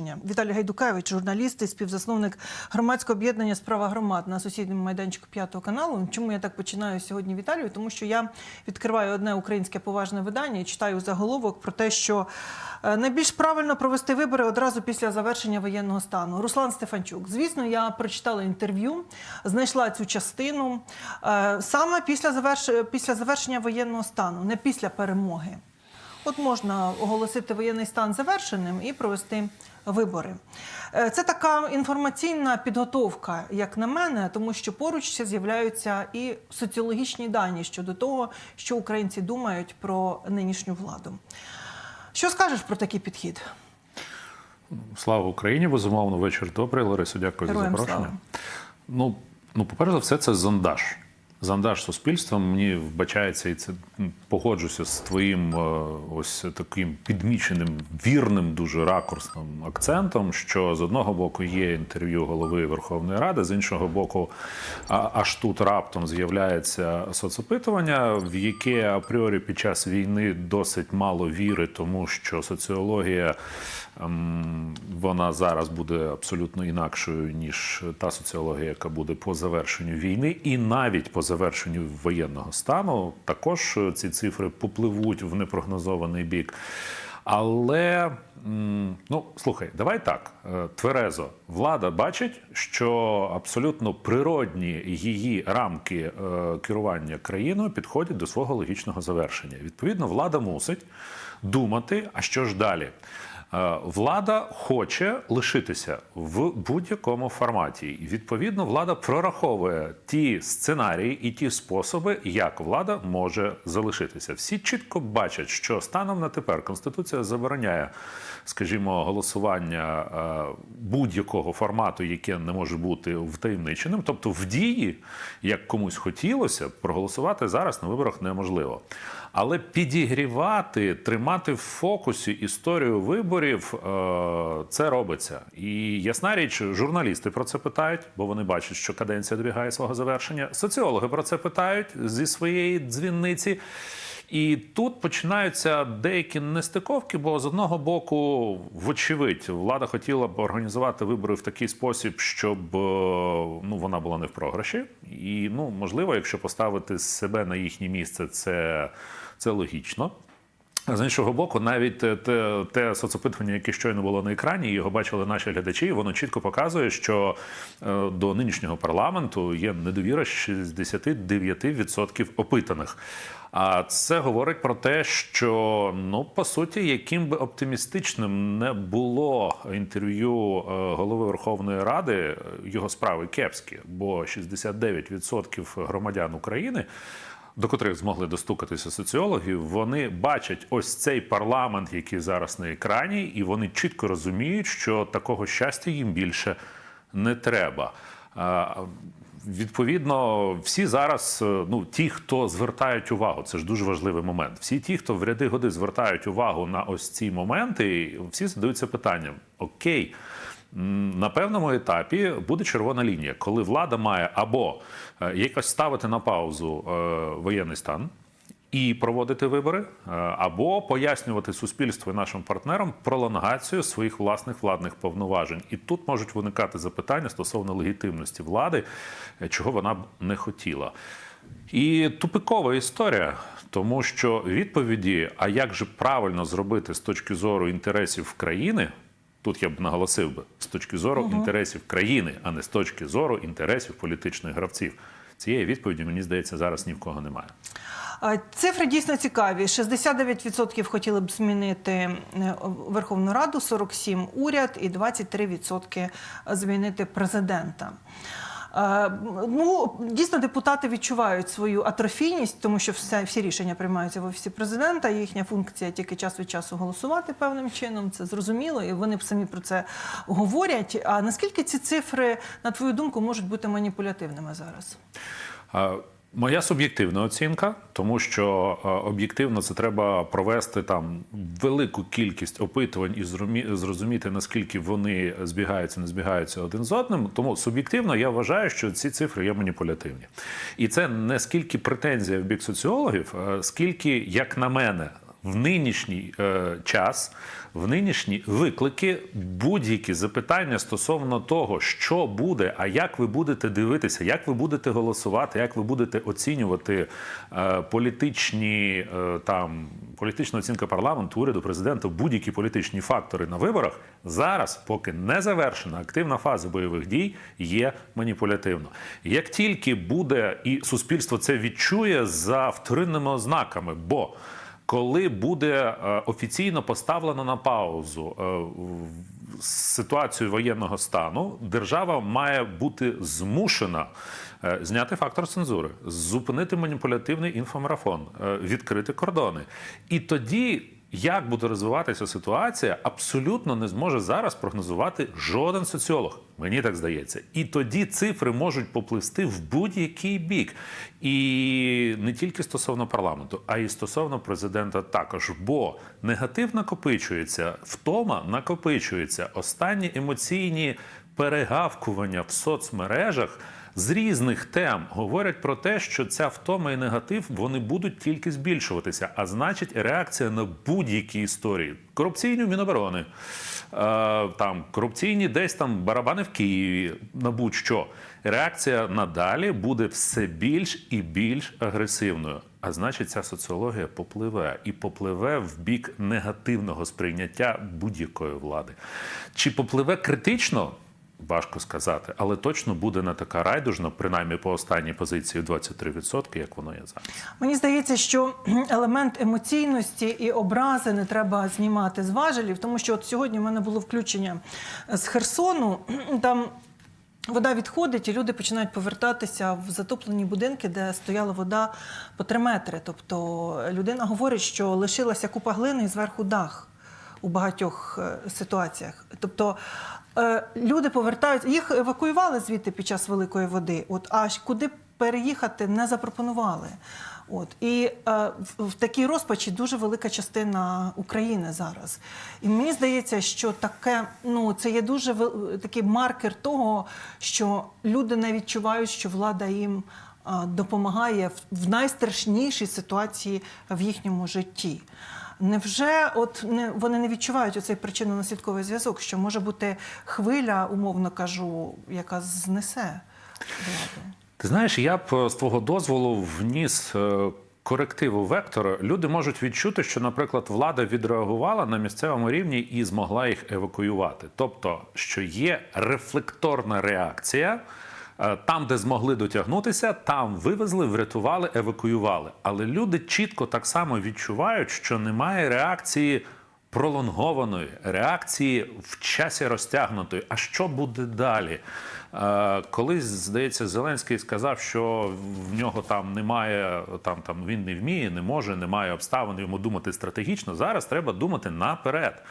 Віталій Гайдукевич, журналіст і співзасновник громадського об'єднання Справа громад на сусідньому майданчику п'ятого каналу. Чому я так починаю сьогодні Віталію? Тому що я відкриваю одне українське поважне видання і читаю заголовок про те, що е, найбільш правильно провести вибори одразу після завершення воєнного стану. Руслан Стефанчук. Звісно, я прочитала інтерв'ю, знайшла цю частину е, саме після заверш... після завершення воєнного стану, не після перемоги. От можна оголосити воєнний стан завершеним і провести вибори. Е, Це така інформаційна підготовка, як на мене, тому що поруч ще з'являються і соціологічні дані щодо того, що українці думають про нинішню владу. Що скажеш про такий підхід? Слава Україні! Безумовно, вечір добрий. Ларисо, дякую Героям за запрошення. слава. Ну, ну, по-перше за все, це зондаж. Зондаж суспільства мені вбачається, і це погоджуся з твоїм е, ось таким підміченим, вірним, дуже ракурсним акцентом, що з одного боку є інтерв'ю голови Верховної Ради, з іншого боку, аж тут раптом з'являється соцопитування, в яке апріорі під час війни досить мало віри, тому що соціологія. Ем, Вона зараз буде абсолютно інакшою ніж та соціологія, яка буде по завершенню війни, і навіть по завершенню воєнного стану також е, ці цифри попливуть в непрогнозований бік. Але ну слухай, давай так. е, Тверезо, влада бачить, що абсолютно природні її рамки е, керування країною підходять до свого логічного завершення. Відповідно, влада мусить думати, а що ж далі. Е, Влада хоче лишитися в будь-якому форматі. І відповідно, влада прораховує ті сценарії і ті способи, як влада може залишитися. Всі чітко бачать, що станом на тепер конституція забороняє, скажімо, голосування е, будь-якого формату, яке не може бути втаємниченим. Тобто, в дії, як комусь хотілося, проголосувати зараз на виборах неможливо. Але підігрівати, тримати в фокусі історію виборів е, це робиться. І ясна річ, журналісти про це питають, бо вони бачать, що каденція добігає свого завершення. Соціологи про це питають зі своєї дзвінниці. І тут починаються деякі нестиковки, бо з одного боку, вочевидь, влада хотіла б організувати вибори в такий спосіб, щоб е, ну вона була не в програші. І ну можливо, якщо поставити себе на їхнє місце, це, це логічно. З іншого боку, навіть те, те, те соцопитування, яке щойно було на екрані, його бачили наші глядачі. Воно чітко показує, що е, до нинішнього парламенту є недовіра 69% опитаних. А це говорить про те, що ну по суті, яким би оптимістичним не було інтерв'ю е, голови Верховної Ради, е, його справи кепські, бо 69% громадян України до котрих змогли достукатися соціологи, вони бачать ось цей парламент, який зараз на екрані, і вони чітко розуміють, що такого щастя їм більше не треба. Відповідно, всі зараз, е, ну ті, хто звертають увагу, це ж дуже важливий момент. Всі ті, хто в ряди годи звертають увагу на ось ці моменти, всі задаються питанням: окей, на певному етапі буде червона лінія, коли влада має або е, якось ставити на паузу е, воєнний стан. І проводити вибори, е, або пояснювати суспільству і нашим партнерам пролонгацію своїх власних владних повноважень. І тут можуть виникати запитання стосовно легітимності влади, чого вона б не хотіла. І тупикова історія, тому що відповіді, а як же правильно зробити з точки зору інтересів країни, тут я б наголосив би з точки зору інтересів країни, а не з точки зору інтересів політичних гравців. Цієї відповіді, мені здається, зараз ні в кого немає. Цифри дійсно цікаві. 69% хотіли б змінити е, Верховну Раду, 47% уряд і 23% змінити президента. Е, Ну, дійсно, депутати відчувають свою атрофійність, тому що все, всі рішення приймаються в офісі президента. Їхня функція тільки час від часу голосувати певним чином. Це зрозуміло, і вони самі про це говорять. А наскільки ці цифри, на твою думку, можуть бути маніпулятивними зараз? Моя суб'єктивна оцінка, тому що е, об'єктивно це треба провести там велику кількість опитувань і зрозумі- зрозуміти наскільки вони збігаються, не збігаються один з одним. Тому суб'єктивно я вважаю, що ці цифри є маніпулятивні, і це не скільки претензія в бік соціологів, е, скільки, як на мене, в нинішній е, час, в нинішні виклики, будь-які запитання стосовно того, що буде, а як ви будете дивитися, як ви будете голосувати, як ви будете оцінювати е, політичні е, там політична оцінка парламенту, уряду, президента, будь-які політичні фактори на виборах зараз, поки не завершена активна фаза бойових дій, є маніпулятивно. Як тільки буде і суспільство це відчує за вторинними ознаками, бо коли буде е, офіційно поставлено на паузу е, ситуацію воєнного стану, держава має бути змушена е, зняти фактор цензури, зупинити маніпулятивний інфомарафон, відкрити кордони. І тоді. Як буде розвиватися ситуація, абсолютно не зможе зараз прогнозувати жоден соціолог. Мені так здається. І тоді цифри можуть попливсти в будь-який бік. І не тільки стосовно парламенту, а й стосовно президента також. Бо негатив накопичується, втома накопичується. Останні емоційні перегавкування в соцмережах з різних тем говорять про те, що ця втома і негатив вони будуть тільки збільшуватися. А значить, реакція на будь-які історії корупційні Міноборони, е, там корупційні десь там барабани в Києві, на будь-що. Реакція надалі буде все більш і більш агресивною. А значить, ця соціологія попливе і попливе в бік негативного сприйняття будь-якої влади. Чи попливе критично? Важко сказати, але точно буде не така райдужна, принаймні по останній позиції 23%, як воно є зараз. Мені здається, що елемент емоційності і образи не треба знімати з важелів, тому що от сьогодні в мене було включення з Херсону. Там вода відходить, і люди починають повертатися в затоплені будинки, де стояла вода по три метри. Тобто людина говорить, що лишилася купа глини і зверху дах у багатьох е, ситуаціях. Тобто е, люди повертаються, їх евакуювали звідти під час великої води. От а куди переїхати не запропонували. От і е, в, такій розпачі дуже велика частина України зараз. І мені здається, що таке, ну це є дуже вел- такий маркер того, що люди не відчувають, що влада їм е, допомагає в, в найстрашнішій ситуації в їхньому житті. Невже от не вони не відчувають оцей причинно-наслідковий зв'язок, що може бути хвиля, умовно кажу, яка знесе владу? Ти знаєш, я б е, з твого дозволу вніс е, корективу вектора. Люди можуть відчути, що, наприклад, влада відреагувала на місцевому рівні і змогла їх евакуювати. Тобто, що є рефлекторна реакція. Е, Там, де змогли дотягнутися, там вивезли, врятували, евакуювали. Але люди чітко так само відчувають, що немає реакції пролонгованої, реакції в часі розтягнутої. А що буде далі? Е, Колись, здається, Зеленський сказав, що в нього там немає, там, там він не вміє, не може, немає обставин йому думати стратегічно. Зараз треба думати наперед.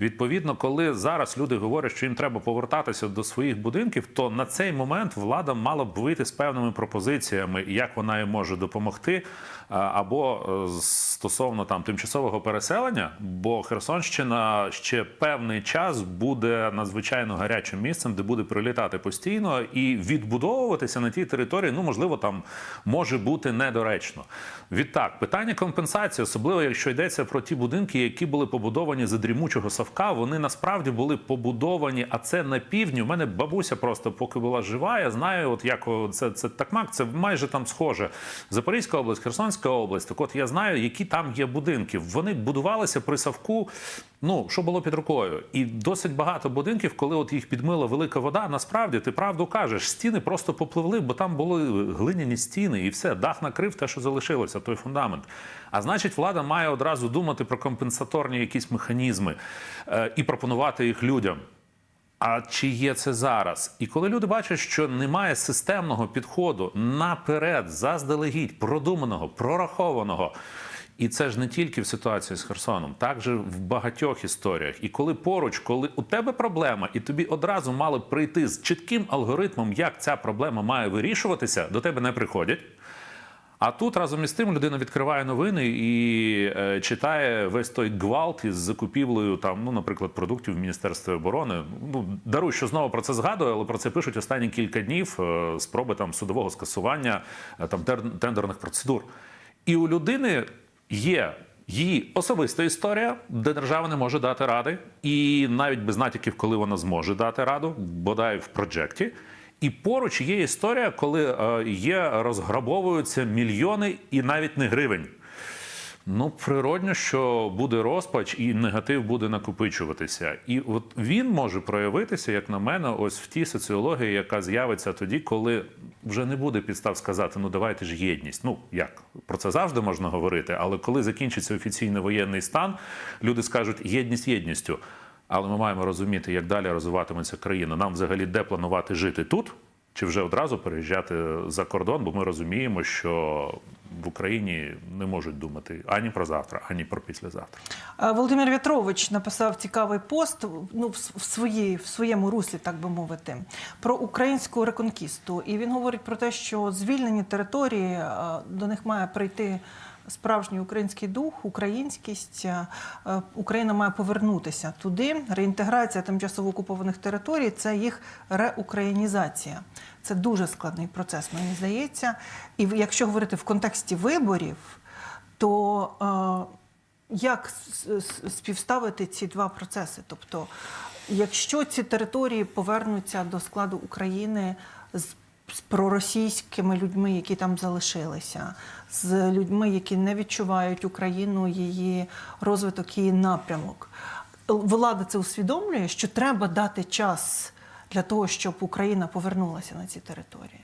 Відповідно, коли зараз люди говорять, що їм треба повертатися до своїх будинків, то на цей момент влада мала б вийти з певними пропозиціями, як вона їм може допомогти, або е, стосовно там тимчасового переселення, бо Херсонщина ще певний час буде надзвичайно гарячим місцем, де буде прилітати постійно і відбудовуватися на тій території. Ну можливо, там може бути недоречно. Відтак, питання компенсації, особливо якщо йдеться про ті будинки, які були побудовані за дрімучого совка, вони насправді були побудовані. А це на півдні. У мене бабуся просто поки була жива. Я знаю, от як це, це такмак, це майже там схоже. Запорізька область, Херсонська область. Так от я знаю, які там є будинки. Вони будувалися при совку. Ну, що було під рукою, і досить багато будинків, коли от їх підмила велика вода. Насправді ти правду кажеш, стіни просто попливли, бо там були глиняні стіни, і все, дах накрив те, що залишилося, той фундамент. А значить, влада має одразу думати про компенсаторні якісь механізми е, і пропонувати їх людям. А чи є це зараз? І коли люди бачать, що немає системного підходу наперед, заздалегідь, продуманого, прорахованого. І це ж не тільки в ситуації з Херсоном, також в багатьох історіях. І коли поруч, коли у тебе проблема, і тобі одразу мали б прийти з чітким алгоритмом, як ця проблема має вирішуватися, до тебе не приходять. А тут разом із тим людина відкриває новини і е, читає весь той гвалт із закупівлею там, ну, наприклад, продуктів в Міністерстві оборони. Ну даруй, що знову про це згадую, але про це пишуть останні кілька днів. е, спроби там судового скасування е, там тендерних процедур. І у людини є Її особиста історія, де держава не може дати ради, і навіть без натяків, коли вона зможе дати раду, бодай в проджекті. І поруч є історія, коли е, є розграбовуються мільйони і навіть не гривень. Ну, природньо, що буде розпач і негатив буде накопичуватися. І от він може проявитися, як на мене, ось в тій соціології, яка з'явиться тоді, коли вже не буде підстав сказати, ну давайте ж єдність. Ну як про це завжди можна говорити, але коли закінчиться офіційний воєнний стан, люди скажуть єдність єдністю. Але ми маємо розуміти, як далі розвиватиметься країна. Нам взагалі де планувати жити тут, чи вже одразу переїжджати за кордон, бо ми розуміємо, що в Україні не можуть думати ані про завтра, ані про післязавтра. Володимир В'ятрович написав цікавий пост ну, в своїй, в своєму руслі, так би мовити, про українську реконкісту. І він говорить про те, що звільнені території до них має прийти. Справжній український дух, українськість е, е, Україна має повернутися туди. Реінтеграція тимчасово окупованих територій це їх реукраїнізація. Це дуже складний процес, мені здається. І якщо говорити в контексті виборів, то е, як співставити ці два процеси? Тобто, якщо ці території повернуться до складу України з, з проросійськими людьми, які там залишилися, з людьми, які не відчувають Україну, її розвиток, її напрямок, влада це усвідомлює, що треба дати час для того, щоб Україна повернулася на ці території.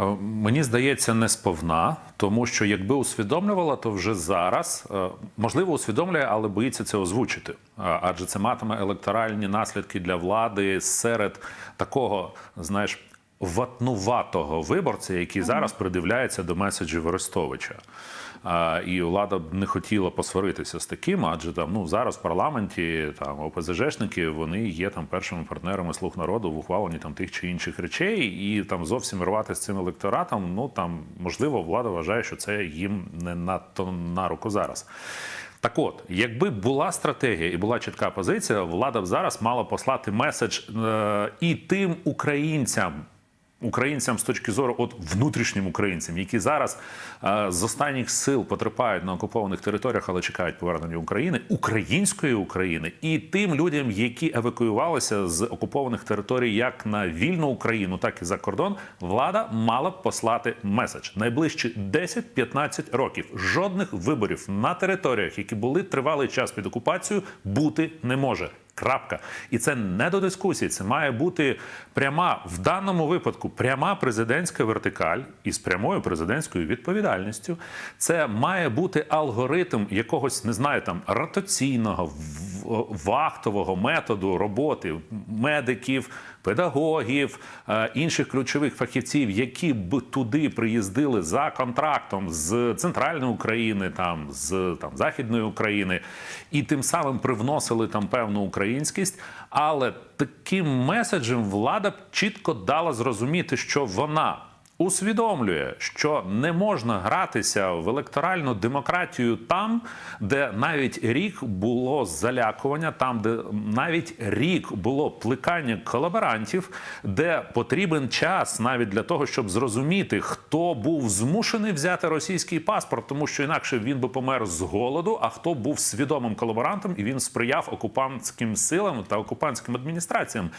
Е, Мені здається, не сповна, тому що якби усвідомлювала, то вже зараз е, можливо усвідомлює, але боїться це озвучити. Адже це матиме електоральні наслідки для влади серед такого, знаєш, ватнуватого виборця, який зараз придивляється до меседжів Арестовича. А, І влада б не хотіла посваритися з таким, адже там ну зараз в парламенті там ОПЗЖшники вони є там першими партнерами слуг народу в ухваленні там тих чи інших речей, і там зовсім рвати з цим електоратом. Ну там можливо влада вважає, що це їм не надто на руку зараз. Так от, якби була стратегія і була чітка позиція, влада б зараз мала послати меседж е, і тим українцям. Українцям з точки зору, от внутрішнім українцям, які зараз е, з останніх сил потерпають на окупованих територіях, але чекають повернення України, української України, і тим людям, які евакуювалися з окупованих територій як на вільну Україну, так і за кордон, влада мала б послати меседж найближчі 10-15 років. Жодних виборів на територіях, які були тривалий час під окупацією, бути не може. Крапка. І це не до дискусії. Це має бути пряма в даному випадку пряма президентська вертикаль із прямою президентською відповідальністю. Це має бути алгоритм якогось, не знаю, там ротаційного вахтового методу роботи медиків, педагогів, е, інших ключових фахівців, які б туди приїздили за контрактом з центральної України, там з там західної України, і тим самим привносили там певну українськість. Але таким меседжем влада б чітко дала зрозуміти, що вона. Усвідомлює, що не можна гратися в електоральну демократію там, де навіть рік було залякування, там, де навіть рік було плекання колаборантів, де потрібен час навіть для того, щоб зрозуміти, хто був змушений взяти російський паспорт, тому що інакше він би помер з голоду, а хто був свідомим колаборантом і він сприяв окупантським силам та окупантським адміністраціям.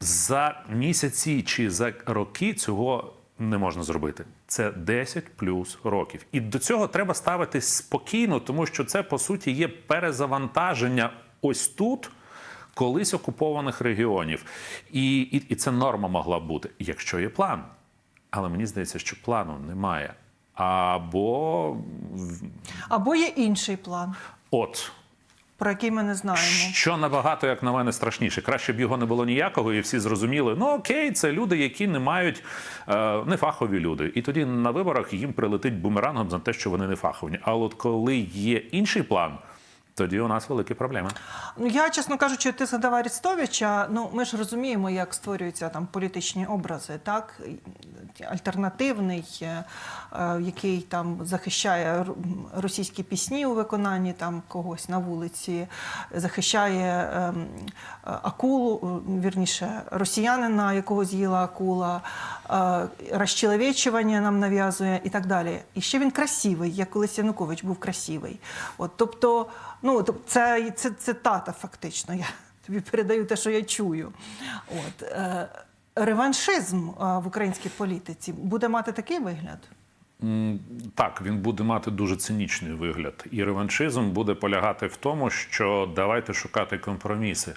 За місяці чи за роки цього не можна зробити. Це 10 плюс років. І до цього треба ставитись спокійно, тому що це по суті є перезавантаження ось тут. Колись окупованих регіонів, і, і, і це норма могла б бути, якщо є план. Але мені здається, що плану немає. Або Або є інший план, от про який ми не знаємо. Що набагато, як на мене, страшніше. Краще б його не було ніякого, і всі зрозуміли, ну окей, це люди, які не мають е, не фахові люди. І тоді на виборах їм прилетить бумерангом за те, що вони не фахові. А от коли є інший план. Тоді у нас великі проблеми. Ну, я, чесно кажучи, ти згадав Арестовича. Ну, ми ж розуміємо, як створюються там політичні образи, так? Альтернативний, е, е, який там захищає російські пісні у виконанні там когось на вулиці, захищає ем, е, акулу, вірніше, росіянина, якого з'їла акула, розчеловечування нам нав'язує і так далі. І ще він красивий, як колись Янукович був красивий. От, тобто, ну, тоб- це, це цитата фактично. Я тобі передаю те, що я чую. От, е, реваншизм е, в українській політиці буде мати такий вигляд? Так, він буде мати дуже цинічний вигляд, і реваншизм буде полягати в тому, що давайте шукати компроміси.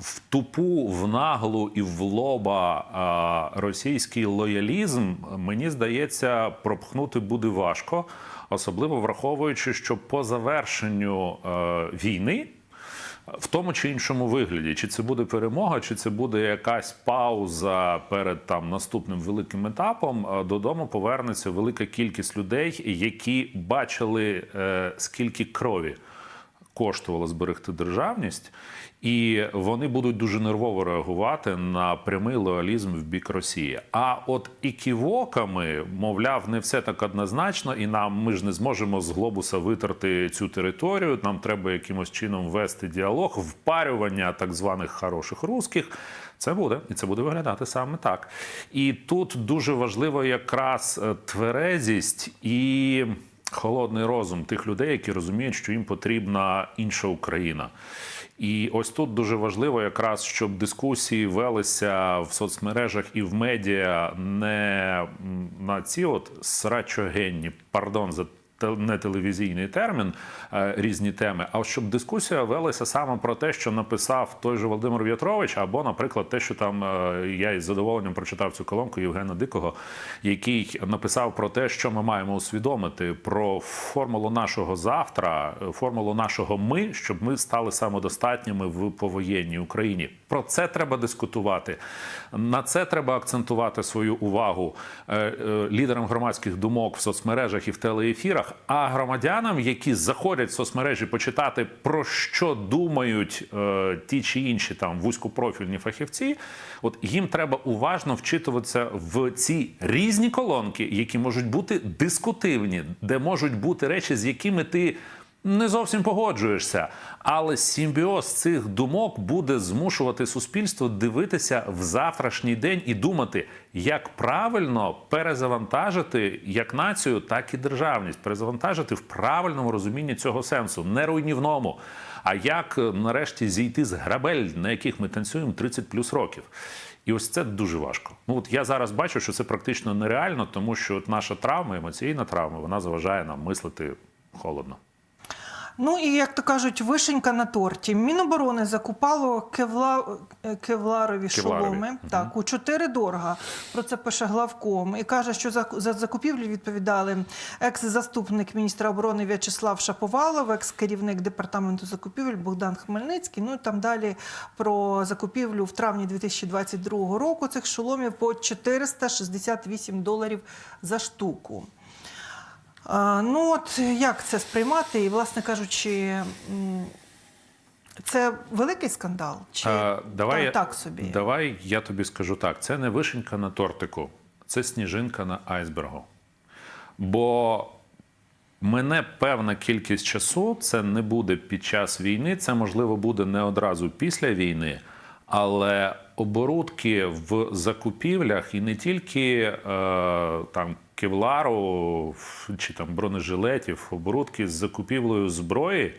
В тупу, в наглу і в лоба а, російський лоялізм, мені здається, пропхнути буде важко, особливо враховуючи, що по завершенню е, війни. В тому чи іншому вигляді, чи це буде перемога, чи це буде якась пауза перед там наступним великим етапом, е, додому повернеться велика кількість людей, які бачили, е, скільки крові коштувало зберегти державність, і вони будуть дуже нервово реагувати на прямий лоялізм в бік Росії. А от іківоками, мовляв, не все так однозначно, і нам ми ж не зможемо з глобуса витерти цю територію. Нам треба якимось чином вести діалог, впарювання так званих хороших русських. Це буде, і це буде виглядати саме так. І тут дуже важливо якраз е, тверезість і холодний розум тих людей, які розуміють, що їм потрібна інша Україна. І ось тут дуже важливо, якраз щоб дискусії велися в соцмережах і в медіа не на ці от срачогенні, пардон за не телевізійний термін, е, різні теми, а щоб дискусія велася саме про те, що написав той же Володимир В'ятрович, або, наприклад, те, що там е, я із задоволенням прочитав цю колонку Євгена Дикого, який написав про те, що ми маємо усвідомити про формулу нашого завтра, е, формулу нашого ми, щоб ми стали самодостатніми в повоєнній Україні. Про це треба дискутувати. На це треба акцентувати свою увагу е, е, лідерам громадських думок в соцмережах і в телеефірах. А громадянам, які заходять в соцмережі почитати про що думають е, ті чи інші там вузькопрофільні фахівці, от їм треба уважно вчитуватися в ці різні колонки, які можуть бути дискутивні, де можуть бути речі, з якими ти не зовсім погоджуєшся, але симбіоз цих думок буде змушувати суспільство дивитися в завтрашній день і думати, як правильно перезавантажити як націю, так і державність, перезавантажити в правильному розумінні цього сенсу, не руйнівному. А як е, нарешті зійти з грабель, на яких ми танцюємо 30 плюс років. І ось це дуже важко. Ну от я зараз бачу, що це практично нереально, тому що от наша травма, емоційна травма, вона заважає нам мислити холодно. Ну і як то кажуть, вишенька на торті. Міноборони закупало кевла... е, кевларові Кевларові. шоломи так, у чотири дорога. Про це пише главком. І каже, що за, за закупівлю відповідали екс-заступник міністра оборони В'ячеслав Шаповалов, екс-керівник департаменту закупівель Богдан Хмельницький. Ну і там далі про закупівлю в травні 2022 року цих шоломів по 468 доларів за штуку. Ну от як це сприймати? І, власне кажучи, це великий скандал? Чи А, давай, та- так собі? давай я тобі скажу так: це не вишенька на тортику, це сніжинка на айсбергу. Бо мене певна кількість часу, це не буде під час війни, це можливо буде не одразу після війни, але оборудки в закупівлях і не тільки е, там кевлару чи там бронежилетів, оборудки з закупівлею зброї.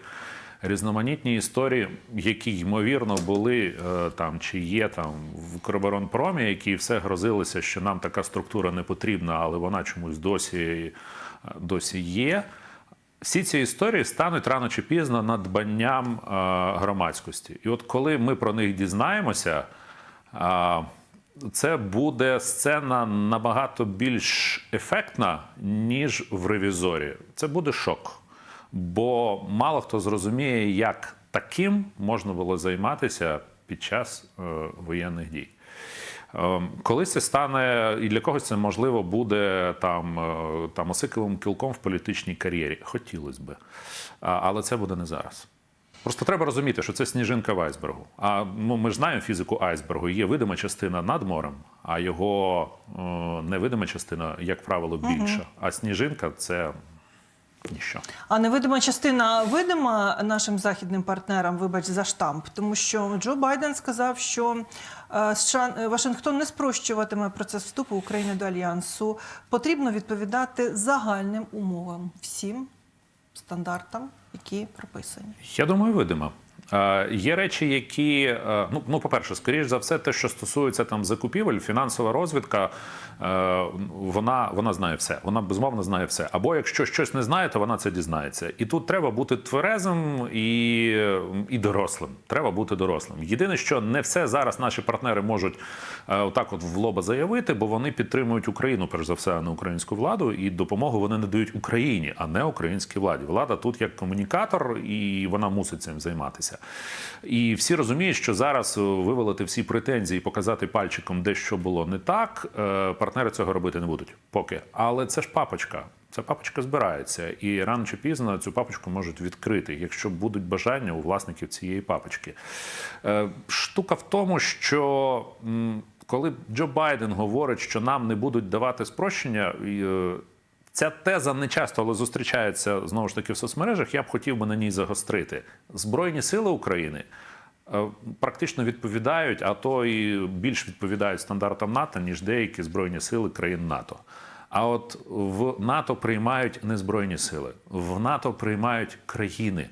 Різноманітні історії, які ймовірно були е, там чи є там в Укроборонпромі, які все грозилися, що нам така структура не потрібна, але вона чомусь досі, е, досі є. Всі ці історії стануть рано чи пізно надбанням е, громадськості. І от коли ми про них дізнаємося, е, це буде сцена набагато більш ефектна, ніж в ревізорі. Це буде шок. Бо мало хто зрозуміє, як таким можна було займатися під час е, воєнних дій. Е, Колись це стане, і для когось це можливо буде там, е, там осиковим кілком в політичній кар'єрі. Хотілося би. Але це буде не зараз. Просто треба розуміти, що це сніжинка в айсбергу. А ну, ми ж знаємо фізику айсбергу. Є видима частина над морем, а його е, невидима частина, як правило, більша. А сніжинка це ніщо. А невидима частина видима нашим західним партнерам, вибач за штамп, тому що Джо Байден сказав, що е, США, е, Вашингтон не спрощуватиме процес вступу України до альянсу. Потрібно відповідати загальним умовам, всім стандартам, які прописані. Я думаю, видимо. Е, Є речі, які е, ну, ну по-перше, скоріш за все, те, що стосується там закупівель, фінансова розвідка, е, вона, вона знає все. Вона безумовно знає все. Або якщо щось не знає, то вона це дізнається. І тут треба бути тверезим і, і дорослим. Треба бути дорослим. Єдине, що не все зараз наші партнери можуть отак, от в лоба заявити, бо вони підтримують Україну, перш за все, а не українську владу, і допомогу вони надають Україні, а не українській владі. Влада тут як комунікатор, і вона мусить цим займатися. І всі розуміють, що зараз е, вивалити всі претензії, показати пальчиком, де що було не так. е, Партнери цього робити не будуть поки. Але це ж папочка. Ця папочка збирається, і рано чи пізно цю папочку можуть відкрити, якщо будуть бажання у власників цієї папочки. Е, Штука в тому, що коли Джо Байден говорить, що нам не будуть давати спрощення. Ця теза не часто, але зустрічається знову ж таки в соцмережах. Я б хотів би на ній загострити. Збройні сили України е, практично відповідають, а то і більш відповідають стандартам НАТО, ніж деякі збройні сили країн НАТО. А от в НАТО приймають не збройні сили, в НАТО приймають країни.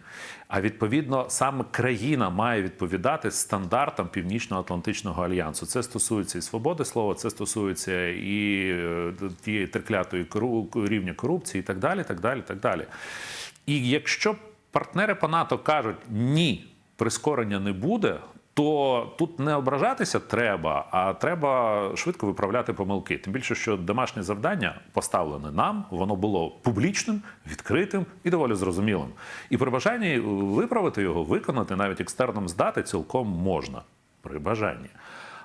А відповідно, саме країна має відповідати стандартам Північно-Атлантичного альянсу. Це стосується і свободи слова, це стосується і е, тієї треклятої кору- рівня корупції, і так далі. так далі, так далі. І якщо партнери по НАТО кажуть ні, прискорення не буде. То тут не ображатися треба, а треба швидко виправляти помилки. Тим більше, що домашнє завдання поставлене нам, воно було публічним, відкритим і доволі зрозумілим. І при бажанні виправити його, виконати, навіть екстерном здати цілком можна при бажанні.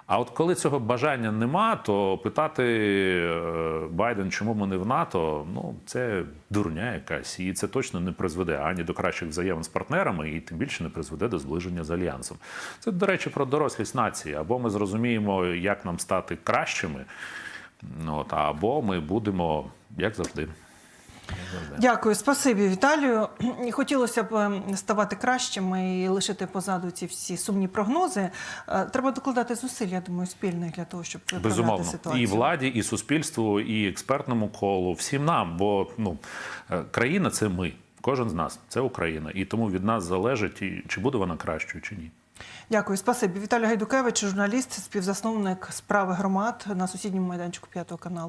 А от коли цього бажання нема, то питати е, Байден, чому ми не в НАТО, ну це дурня якась, і це точно не призведе ані до кращих взаємин з партнерами, і тим більше не призведе до зближення з альянсом. Це, до речі, про дорослість нації. Або ми зрозуміємо, як нам стати кращими, ну, от, або ми будемо як завжди. Дякую, спасибі, Віталію. Хотілося б ем, ставати кращими і лишити позаду ці всі сумні прогнози. Е, Треба докладати зусиль, я думаю, спільних для того, щоб Безумовно, ситуацію. і владі, і суспільству, і експертному колу, всім нам, бо ну е, країна це ми, кожен з нас, це Україна, і тому від нас залежить, чи буде вона кращою, чи ні. Дякую, спасибі. Віталій Гайдукевич, журналіст, співзасновник справи громад на сусідньому майданчику п'ятого каналу.